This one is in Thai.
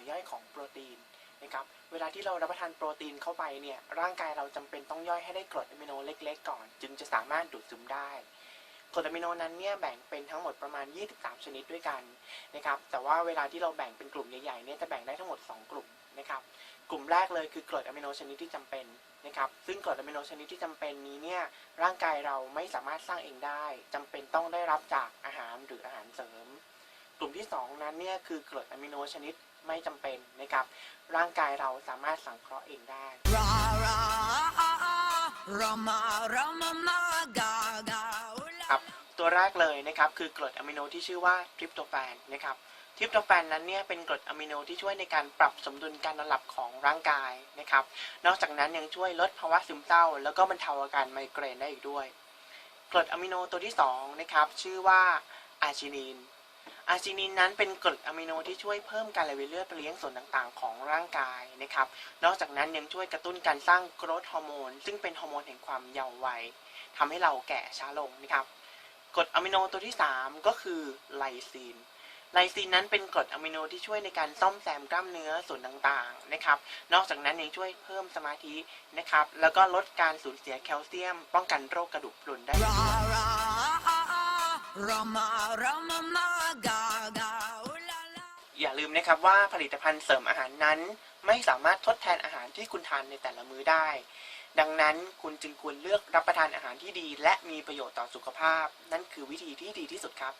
วยย่อยของโปรตีนนะครับเวลาที่เรารับประทานโปรตีนเข้าไปเนี่ยร่างกายเราจำเป็นต้องย่อยให้ได้กรดอะมิโนเล็ก ๆ ก่อน จึงจะสามารถดูดซึมได้กรดอะมิโนนั้นเนี่ยแบ่งเป็นทั้งหมดประมาณ 23 ชนิดด้วยกันนะครับแต่ว่าเวลาที่เราแบ่งเป็นกลุ่มใหญ่ๆเนี่ยจะแบ่งได้ทั้งหมด 2 กลุ่มนะครับกลุ่มแรกเลยคือกรดอะมิโนชนิดที่จำเป็นนะครับซึ่งกรดอะมิโนชนิดที่จำเป็นนี้เนี่ยร่างกายเราไม่สามารถสร้างเองได้จำเป็นต้องได้รับจากอาหารหรืออาหารเสริม กลุ่มที่ 2 นั้นเนี่ยคือกรดอะมิโนชนิดไม่จำเป็นนะครับ ร่างกายเราสามารถสังเคราะห์เองได้ Ra ra Rama Rama ma ga ga ครับตัวแรกเลยนะครับคือกรดอะมิโนที่ชื่อว่าทริปโตแฟนนะครับทริปโตแฟนนั้นเนี่ยเป็นกรดอะมิโนที่ช่วยในการปรับสมดุลการนอนหลับของร่างกายนะครับ นอกจากนั้นยังช่วยลดภาวะซึมเศร้า แล้วก็บรรเทาอาการไมเกรนได้อีกด้วย กรดอะมิโนตัวที่สองนะครับชื่อว่าอาร์จินีน อาร์จินีนนั้นเป็นกรดอะมิโนที่ช่วยเพิ่มการไหลเวียนเลือดไปเลี้ยงส่วนต่างๆ ของร่างกายนะครับ นอกจากนั้นยังช่วยกระตุ้นการสร้างโกรทฮอร์โมน ซึ่งเป็นฮอร์โมนแห่งความเยาว์วัยทำให้เราแก่ช้าลงนะครับกรดอะมิโนตัวที่ 3 ก็คือไลซีน ไลซีนนั้นเป็นกรดอะมิโนที่ช่วยในการซ่อมแซมกล้ามเนื้อส่วนต่างๆนะครับ นอกจากนั้นยังช่วยเพิ่มสมาธินะครับ แล้วก็ลดการสูญเสียแคลเซียม ป้องกันโรคกระดูกพรุนได้ Rama Rama Maga Ga อย่าลืมนะครับว่าผลิตภัณฑ์เสริมอาหารนั้น ไม่สามารถทดแทนอาหารที่คุณทานในแต่ละมื้อได้ ดังนั้นคุณจึงควรเลือกรับประทานอาหารที่ดี และมีประโยชน์ต่อสุขภาพ นั่นคือวิธีที่ดีที่สุดครับ